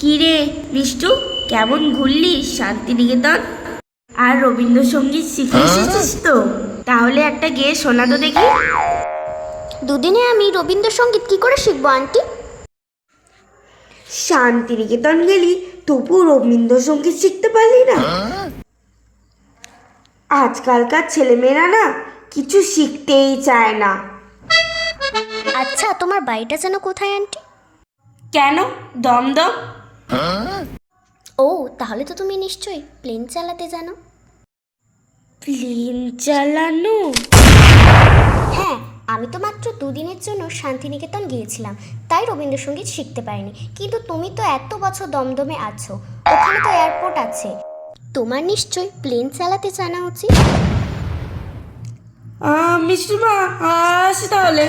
কি রে মিষ্টু কেমন ঘুরলি শান্তিনিকেতন? আর রবীন্দ্রসঙ্গীত শিখে এসেছিস তো? তাহলে একটা গেয়ে শোনা তো দেখি। দুদিনে আমি রবীন্দ্রসঙ্গীত কি করে শিখব আন্টি? শান্তিনিকেতন গেলি তবু রবীন্দ্রসঙ্গীত শিখতে পারলি না? আজকালকার ছেলেমেয়েরা না কিছু শিখতেই চায় না। আচ্ছা তোমার বাড়িটা যেন কোথায় আন্টি? কেন? দমদম? ও তাহলে তো তুমি নিশ্চয়ই প্লেন চালাতে জানো। প্লেন চালানো? হ্যাঁ আমি তো মাত্র দুদিনের জন্য শান্তিনিকেতন গিয়েছিলাম তাই রবীন্দ্রসঙ্গীত শিখতে পারিনি। কিন্তু তুমি তো এত বছর দমদমে আছো ওখানে তো এয়ারপোর্ট আছে। তোমার নিশ্চয়ই প্লেন চালাতে জানা উচিত? মিষ্টিমা আসি তাহলে।